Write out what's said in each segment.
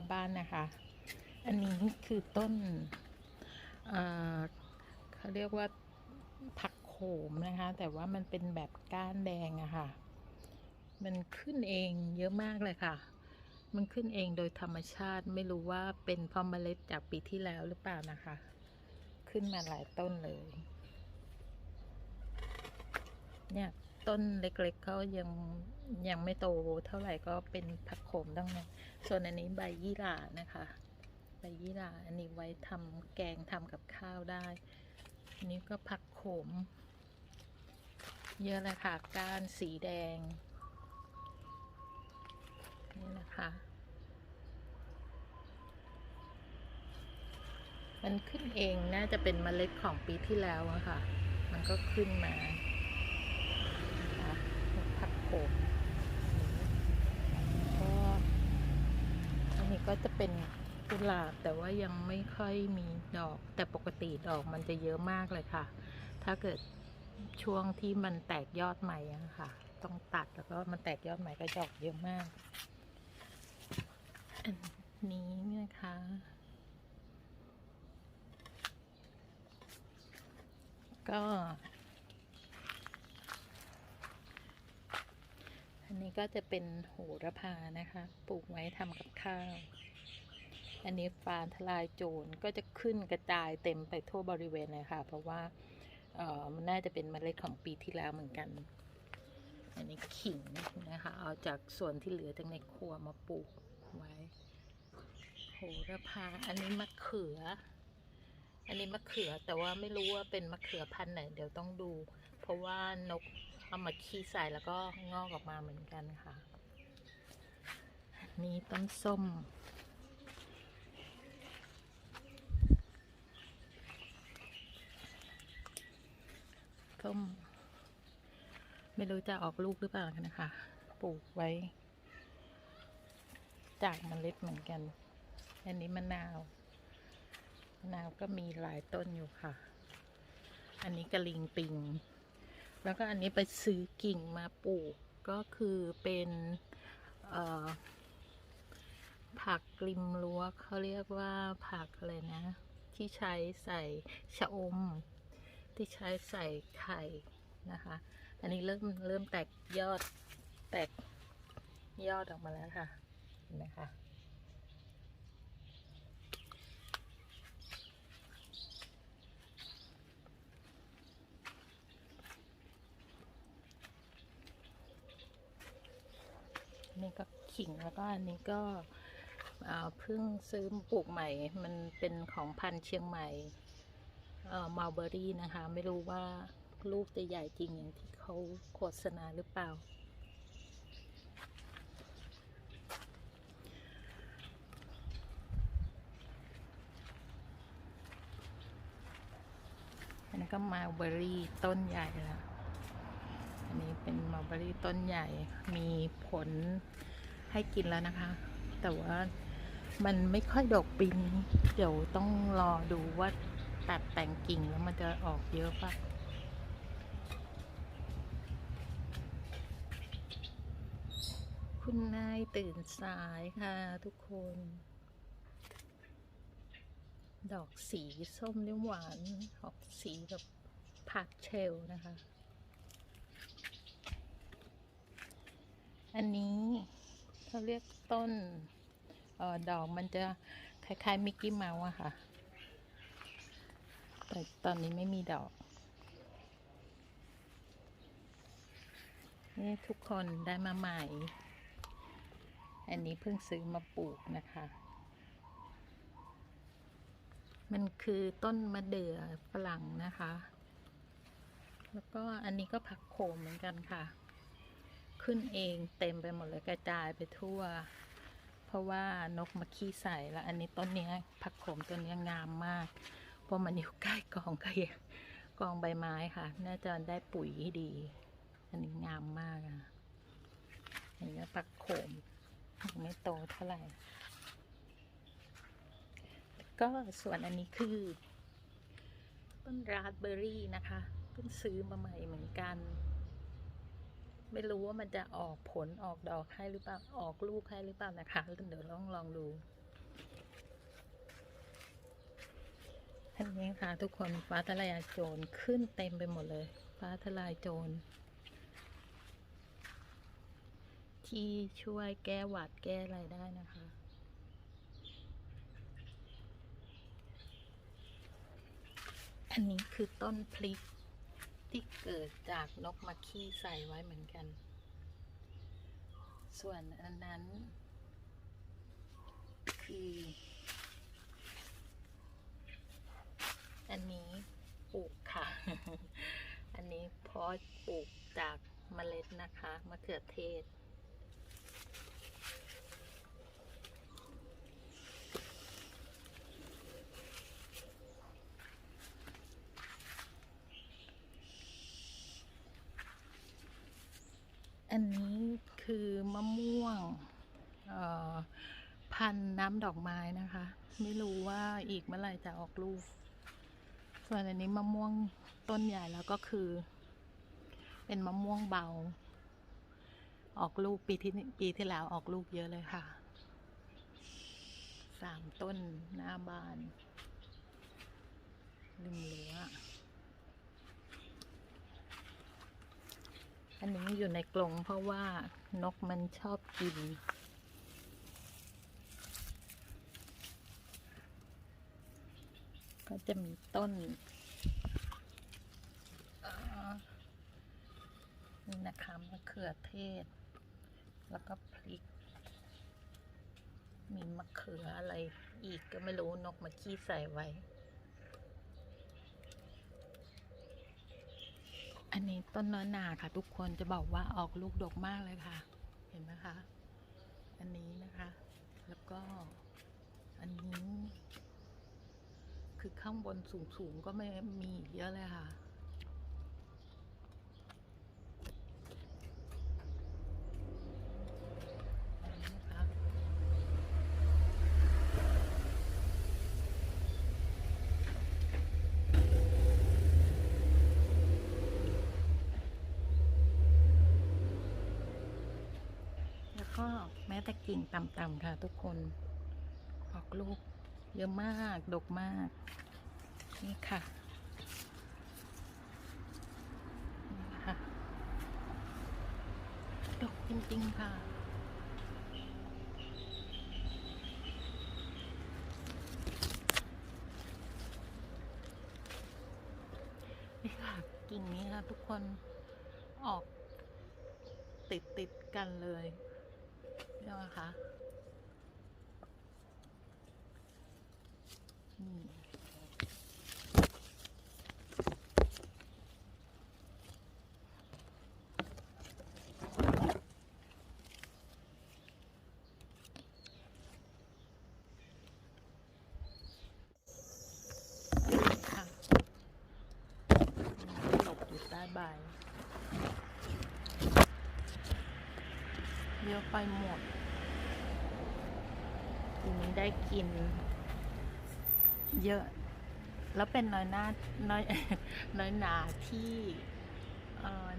อบบ้านนะคะ อันนี้คือต้นเขาเรียกว่าผักโขมนะคะ แต่ว่ามันเป็นแบบก้านแดงอะค่ะ มันขึ้นเองเยอะมากเลยค่ะ มันขึ้นเองโดยธรรมชาติไม่รู้ว่าเป็นพราะเมล็ดจากปีที่แล้วหรือเปล่านะคะ ขึ้นมาหลายต้นเลย เนี่ย ต้นเล็กๆเขายังยังไม่โตเท่าไหร่ก็เป็นผักโขมตั้งนั้นส่วนอันนี้ใบยี่หร่านะคะใบยี่หร่าอันนี้ไว้ทำแกงทำกับข้าวได้ อันนี้ก็ผักโขม เยอะเลยค่ะก้านสีแดง นี่นะคะมันขึ้นเองน่าจะเป็นเมล็ดของปีที่แล้วอะค่ะ มันก็ขึ้นมา โขมก็อันนี้ก็จะเป็นกุหลาบแต่ว่ายังไม่ค่อยมีดอก แต่ปกติดอกมันจะเยอะมากเลยค่ะ ถ้าเกิดช่วงที่มันแตกยอดใหม่ะค่ะ ต้องตัดแล้วก็มันแตกยอดใหม่ก็ดอกเยอะมาก อันนี้นะคะก็ อันนี้ก็จะเป็นโหระพานะคะ ปลูกไว้ทำกับข้าว อันนี้ฟานทลายโจรก็จะขึ้นกระจายเต็มไปทั่วบริเวณเลยค่ะ เพราะว่าเออมันน่าจะเป็นเมล็ดของปีที่แล้วเหมือนกัน อันนี้ขิงนะคะ เอาจากส่วนที่เหลือจากในครัวมาปลูกไว้ โหระพา อันนี้มะเขือ อันนี้มะเขือแต่ว่าไม่รู้ว่าเป็นมะเขือพันธุ์ไหน เดี๋ยวต้องดู เพราะว่านก เอามาขี้ใส่แล้วก็งอกออกมาเหมือนกันค่ะ นี่ต้นส้ม ส้ม ไม่รู้จะออกลูกหรือเปล่านะคะ ปลูกไว้ จากเมล็ดเหมือนกัน อันนี้มะนาว มะนาวก็มีหลายต้นอยู่ค่ะ อันนี้กระลิงปิง แล้วก็อันนี้ไปซื้อกิ่งมาปลูกก็คือเป็นผักริมรั้วเขาเรียกว่าผักอะไรนะ ที่ใช้ใส่ชะอม ที่ใช้ใส่ไข่นะคะ อันนี้เริ่มเริ่มแตกยอดแตกยอดออกมาแล้วค่ะเห็นไหมคะ นี่ก็ขิงแล้วก็อันนี้ก็เพิ่งซื้อปลูกใหม่ มันเป็นของพันธุ์เชียงใหม่เมัลเบอรี่นะคะ ไม่รู้ว่าลูกจะใหญ่จริงอย่างที่เขาโฆษณาหรือเปล่า อันนี้ก็มาลเบอรี่ต้นใหญ่แล้ว เบอรี่ต้นใหญ่มีผลให้กินแล้วนะคะ แต่ว่ามันไม่ค่อยดกปีนี้เดี๋ยวต้องรอดูว่าตัดแต่งกิ่งแล้วมันจะออกเยอะปะคุณนายตื่นสายค่ะทุกคน ดอกสีส้มนี่หวานออกสีแบบผักเชลนะคะ อันนี้เขาเรียกต้นออดอกมันจะคล้ายๆมิกกี้เมาส์อะค่ะ แต่ตอนนี้ไม่มีดอก นี่ทุกคนได้มาใหม่ อันนี้เพิ่งซื้อมาปลูกนะคะ มันคือต้นมะเดื่อฝรั่งนะคะ แล้วก็อันนี้ก็ผักโขมเหมือนกันค่ะ ขึ้นเองเต็มไปหมดเลยกระจายไปทั่ว เพราะว่านกมาขี้ใส่แล้ว อันนี้ต้นเนี้ยผักโขมต้นเนี้ยงามมาก เพราะมันอยู่ใกล้กองขยะกองใบไม้ค่ะ น่าจะได้ปุ๋ยดี อันนี้งามมากอะอันนี้ผักโขมไม่โตเท่าไหร่ ก็ส่วนอันนี้คือ ต้นราสเบอร์รี่นะคะ เพิ่งซื้อมาใหม่เหมือนกัน ไม่รู้ว่ามันจะออกผลออกดอกให้หรือเปล่า ออกลูกให้หรือเปล่านะคะ เดี๋ยวลองลองดูอันนี้ค่ะทุกคนฟ้าทลายโจรขึ้นเต็มไปหมดเลย ฟ้าทลายโจรที่ช่วยแก้หวัดแก้อะไรได้นะคะ อันนี้คือต้นพลิก ที่เกิดจากนกมาขี้ใส่ไว้เหมือนกัน ส่วนอันนั้น คือ อันนี้ปลูกค่ะ อันนี้เพาะปลูกจากเมล็ดนะคะมะเขือเทศ อันนี้คือมะม่วงพันน้ำดอกไม้นะคะ ไม่รู้ว่าอีกเมื่อไหร่จะออกลูก ส่วนอันนี้มะม่วงต้นใหญ่แล้วก็คือ เป็นมะม่วงเบา ออกลูกปีที่ปีที่แล้วออกลูกเยอะเลยค่ะสามต้นหน้าบ้านริมรั้ว อันนี้อยู่ในกรงเพราะว่านกมันชอบกิน ก็จะมีต้นนี่นะคะมะเขือเทศ แล้วก็พริก มีมะเขืออะไรอีกก็ไม่รู้นกมาขี้ใส่ไว้ อันนี้ต้นน้อยนาค่ะ ทุกคนจะบอกว่าออกลูกดกมากเลยค่ะ เห็นไหมคะ อันนี้นะคะ แล้วก็ อันนี้ คือข้างบนสูงๆก็ไม่มีเยอะเลยค่ะ อันนี้นะคะ แล้วก็ แม้แต่กิ่งต่ำๆค่ะทุกคน ออกลูกเยอะมาก ดกมาก นี่ค่ะดกจริงๆ ค่ะนี่ค่ะกิ่งนี้ค่ะทุกคนออกติดติดๆกันเลย เรียกว่าคะนี่ค่ะหลบอยู่ใต้ใบเยอะไปหมด ทีนี้ได้กิน เยอะ แล้วเป็นน้อยหน้าน้อยน้อยหนาที่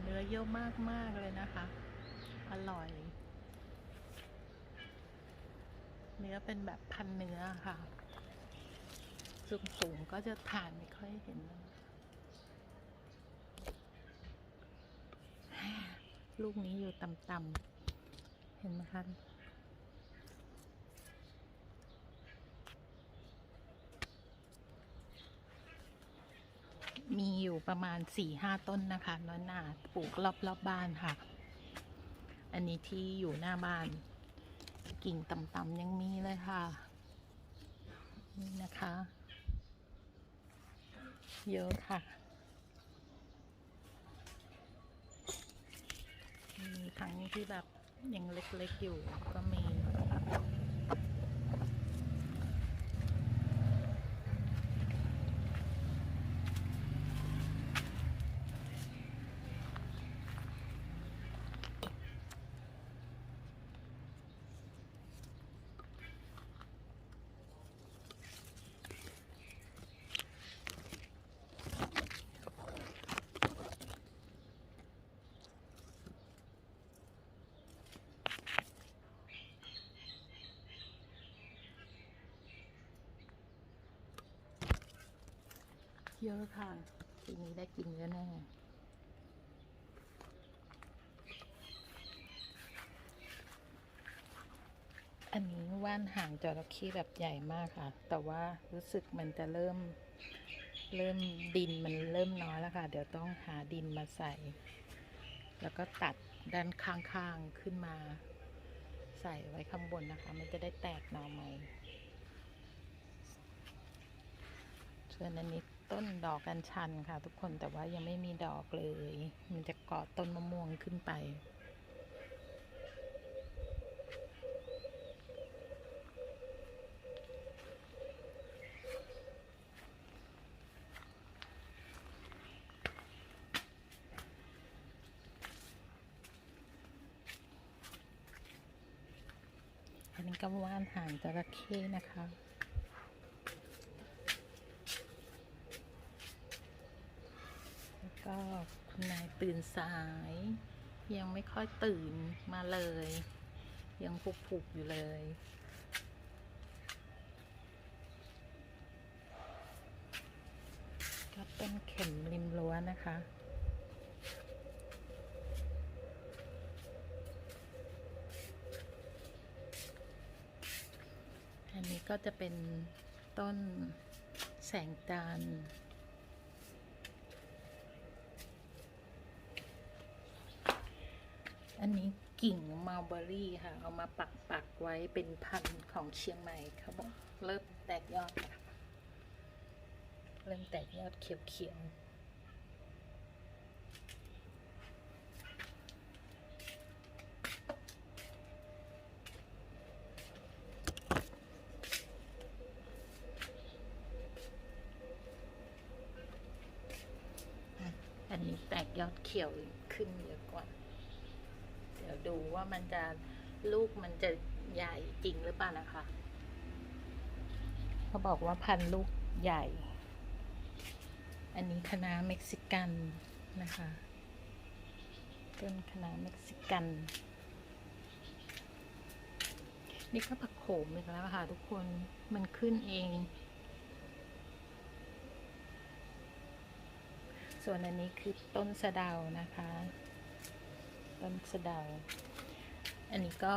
เนื้อเยอะมากมากๆเลยนะคะ อร่อย เนื้อเป็นแบบพันเนื้อค่ะสูงสูง ๆ ก็จะทานไม่ค่อยเห็น ลูกนี้อยู่ต่ำๆเห็นไหมคะ มีอยู่ประมาณสี่ห้าต้นนะคะน้อยหนาปลูกรอบๆบบ้านค่ะ อันนี้ที่อยู่หน้าบ้าน กิ่งต่ำๆยังมีเลยค่ะ นี่นะคะ เยอะค่ะมีทั้งที่แบบยังเล็กๆอยู่ก็มี เยอะค่ะปีนี้ได้กินเยอะแน่อันนี้ว่านหางจระเข้แบบใหญ่มากค่ะ แต่ว่ารู้สึกมันจะเริ่ม เริ่มดินมันเริ่มน้อยแล้วค่ะ เดี๋ยวต้องหาดินมาใส่ แล้วก็ตัดด้านข้างๆขึ้นมา ใส่ไว้ข้างบนนะคะ มันจะได้แตกหน่อใหม่ส่วนอันนี้ ต้นดอกกัญชันค่ะ ทุกคนแต่ว่ายังไม่มีดอกเลย มันจะเกาะต้นมะม่วงขึ้นไป อันนี้ก็ว่านหางจระเข้นะคะ แล้ว ก็คุณนายตื่นสาย ยังไม่ค่อยตื่นมาเลย ยังผุบๆอยู่เลย ก็ต้นเข็มริมรั้วนะคะอันนี้ก็จะเป็นต้นแสงจันทร์ นนี้กิ่งมัลเบอรี่ค่ะ เอามาปักปักๆไว้เป็นพันธุ์ของเชียงใหม่เขาบอกเริ่มแตกยอดค่ะเริ่มแตกยอดเขียวๆอันนี้แตกยอดเขียวขึ้นเยอะกว่า เดี๋ยวดูว่ามันจะลูกมันจะใหญ่จริงหรือเปล่านะคะเขาบอกว่าพันลูกใหญ่ อันนี้คณะเม็กซิกันนะคะต้นคณะเม็กซิกัน นี่ก็ผักโขมอีกแล้วค่ะทุกคนมันขึ้นเอง ส่วนอันนี้คือต้นสะเดานะคะ ต้นสะเดา อันนี้ก็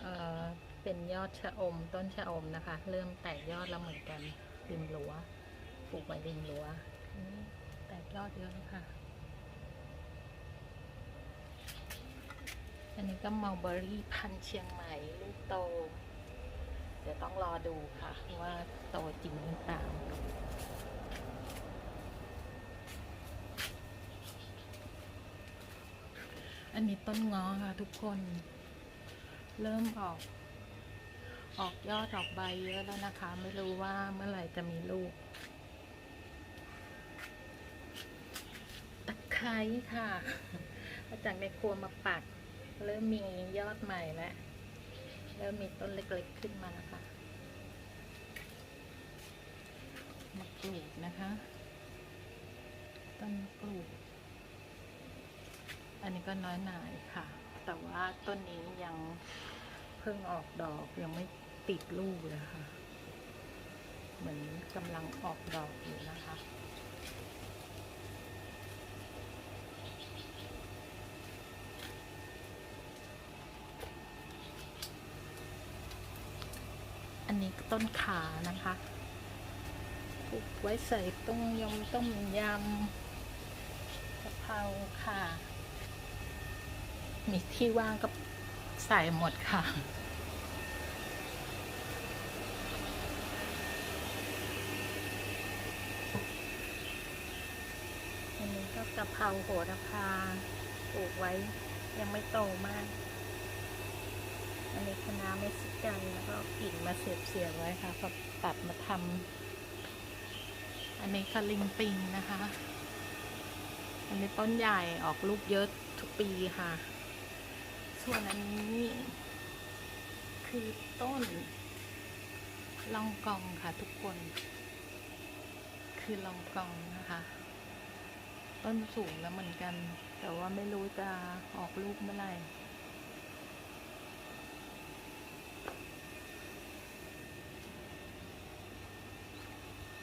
เอ่อเป็นยอดชะอมต้นชะอมนะคะ เริ่มแตกยอดแล้วเหมือนกันริมรั้วปลูกไว้ริมรั้วอันนี้แตกยอดเยอะเลยค่ะ อันนี้ก็มัลเบอรี่พันธุ์เชียงใหม่ลูกโต เดี๋ยวต้องรอดูค่ะ ว่าโตจริงหรือเปล่า อันนี้ต้นง้อค่ะทุกคน เริ่มออก ออกยอดออกใบเยอะแล้วนะคะ ไม่รู้ว่าเมื่อไหร่จะมีลูก ตะไคร้ค่ะมาจากในครัวมาปัก เริ่มมียอดใหม่แล้วเริ่มมีต้นเล็กๆขึ้นมาแล้วค่ะมะกรูดนะคะ ต้นมะกรูด อันนี้ก็น้อยหน่ายค่ะ แต่ว่าต้นนี้ยังเพิ่งออกดอกยังไม่ติดลูกเลยค่ะ เหมือนกำลังออกดอกอยู่นะคะอันนี้ต้นขานะคะปลูกไว้ใส่ต้มยำต้มยำกะเพราค่ะ มีที่ว่างก็ใส่หมดค่ะ อันนี้ก็กะเพราโหระพาปลูกไว้ยังไม่โตมาก อันนี้คณะน้าเม็กซิกันแล้วก็กิ่งมาเสียบเสียบๆไว้ค่ะก็ตัดมาทำอันนี้คาลิงปิงนะคะ อันนี้ต้นใหญ่ออกลูกเยอะทุกปีค่ะ ส่วนอันนี้ คือต้นลองกองค่ะทุกคน คือลองกองนะคะ ต้นสูงแล้วเหมือนกัน แต่ว่าไม่รู้จะออกลูกเมื่อไหร่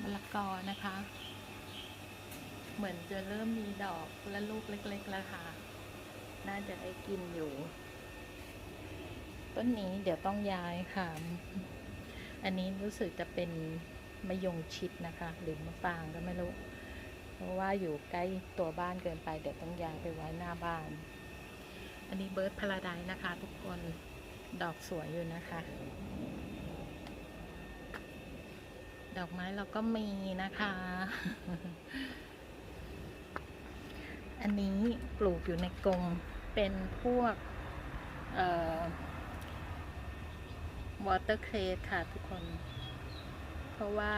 มะละกอนะคะ เหมือนจะเริ่มมีดอกและลูกเล็กๆแล้วค่ะ น่าจะได้กินอยู่ ต้นนี้เดี๋ยวต้องย้ายค่ะ อันนี้รู้สึกจะเป็นมะยงชิดนะคะ หรือมะปรางก็ไม่รู้ เพราะว่าอยู่ใกล้ตัวบ้านเกินไป เดี๋ยวต้องย้ายไปไว้หน้าบ้าน อันนี้เบิร์ดพาราไดนะคะ ทุกคนดอกสวยอยู่นะคะ ดอกไม้เราก็มีนะคะ อันนี้ปลูกอยู่ในกรงเป็นพวกเอ่อ วอเตอร์เครสค่ะทุกคน เพราะว่า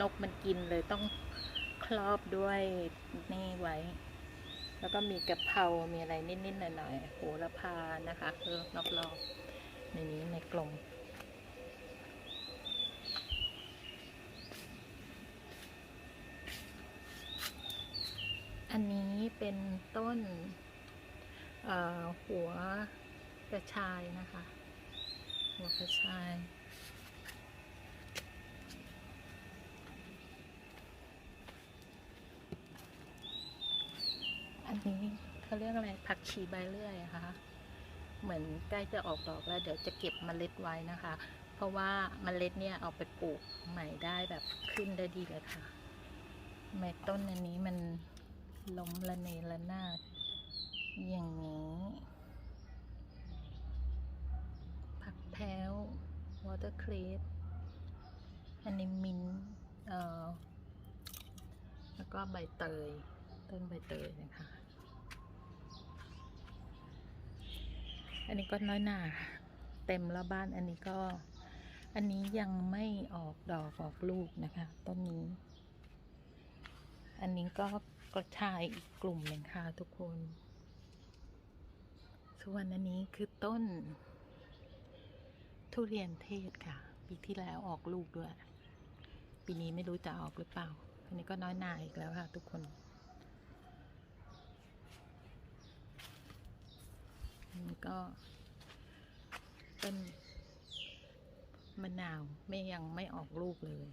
นกมันกินเลยต้องครอบด้วยนี่ไว้ แล้วก็มีกะเพรา มีอะไรนิดๆหน่อยๆโหระพานะคะคือรอบๆในนี้ในกรงอันนี้เป็นต้นหัวกระชายนะคะ หัวกระชาย อันนี้เขาเรียกอะไรผักชีใบเลื่อยอะคะเหมือนใกล้จะออกดอกแล้ว เดี๋ยวจะเก็บเมล็ดไว้นะคะ เพราะว่าเมล็ดเนี่ยเอาไปปลูกใหม่ได้แบบขึ้นได้ดีเลยค่ะแม้ต้นอันนี้มันล้มละเนระนาดอย่างนี้ ผัก แพ้ววอเตอร์ครีสอันนี้มินท์เอ่อแล้วก็ใบเตย ต้นใบเตยนะคะ อันนี้ก็น้อยหนาเต็มแล้วบ้านอันนี้ก็ อันนี้ยังไม่ออกดอกออกลูกนะคะ ต้นนี้ อันนี้ก็กระชายอีกกลุ่มหนึ่งค่ะทุกคน ส่วนอันนี้คือต้น ทุเรียนเทศค่ะ ปีที่แล้วออกลูกด้วย ปีนี้ไม่รู้จะออกหรือเปล่า อันนี้ก็น้อยหนาอีกแล้วค่ะ ทุกคนอันนี้ก็ต้นมะนาวไม่ยังไม่ออกลูกเลย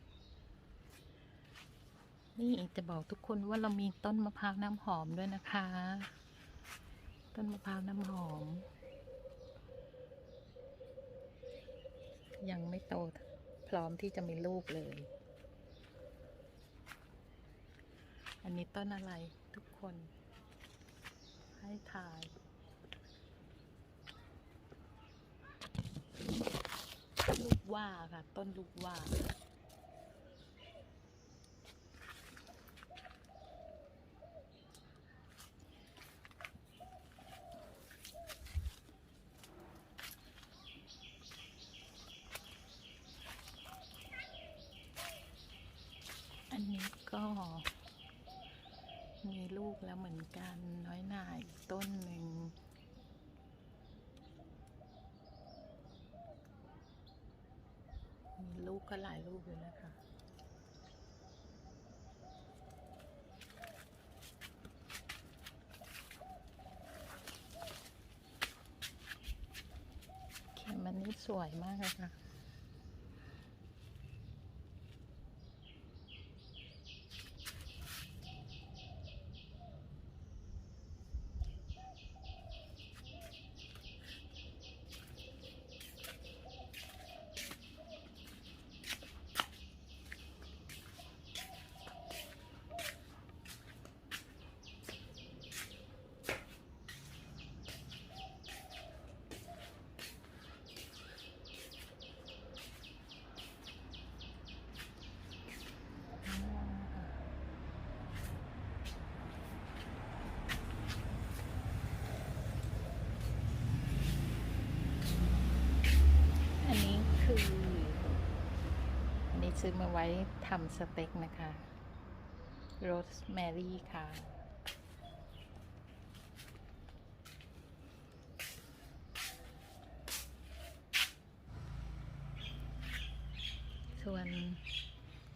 นี่จะบอกทุกคนว่าเรามีต้นมะพร้าวน้ำหอมด้วยนะคะ ต้นมะพร้าวน้ำหอม ยังไม่โตพร้อมที่จะมีลูกเลย อันนี้ต้นอะไรทุกคน ให้ทายลูกว่าค่ะ ต้นลูกว่า อันนี้ก็มีลูกแล้วเหมือนกันน้อยหน่าอีกต้นหนึ่ง มีลู ก็หลายรูปอยู่นะคะเข็มมันนี่สวยมากเลยค่ะ ซื้อมาไว้ทำสเต็กนะคะ โรสแมรี่ค่ะ ส่วน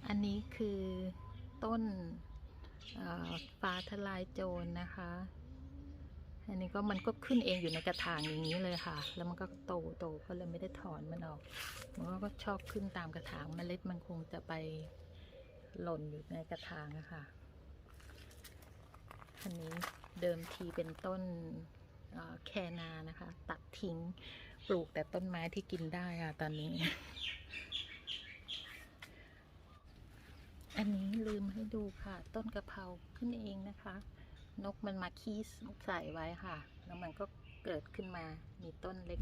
อันนี้คือต้นฟ้าทลายโจรนะคะ อันนี้ก็มันก็ขึ้นเองอยู่ในกระถางอย่างนี้เลยค่ะ แล้วมันก็โตโตก็เลยไม่ได้ถอนมันออก มันก็ชอบขึ้นตามกระถางเมล็ดมันคงจะไปหล่นอยู่ในกระถางอะค่ะอันนี้เดิมทีเป็นต้นแคนานะคะ ตัดทิ้งปลูกแต่ต้นไม้ที่กินได้อะตอนนี้ อันนี้ลืมให้ดูค่ะ ต้นกะเพราขึ้นเองนะคะ นกมันมาคีสใส่ไว้ค่ะ แล้วมันก็เกิดขึ้นมา มีต้นเล็ก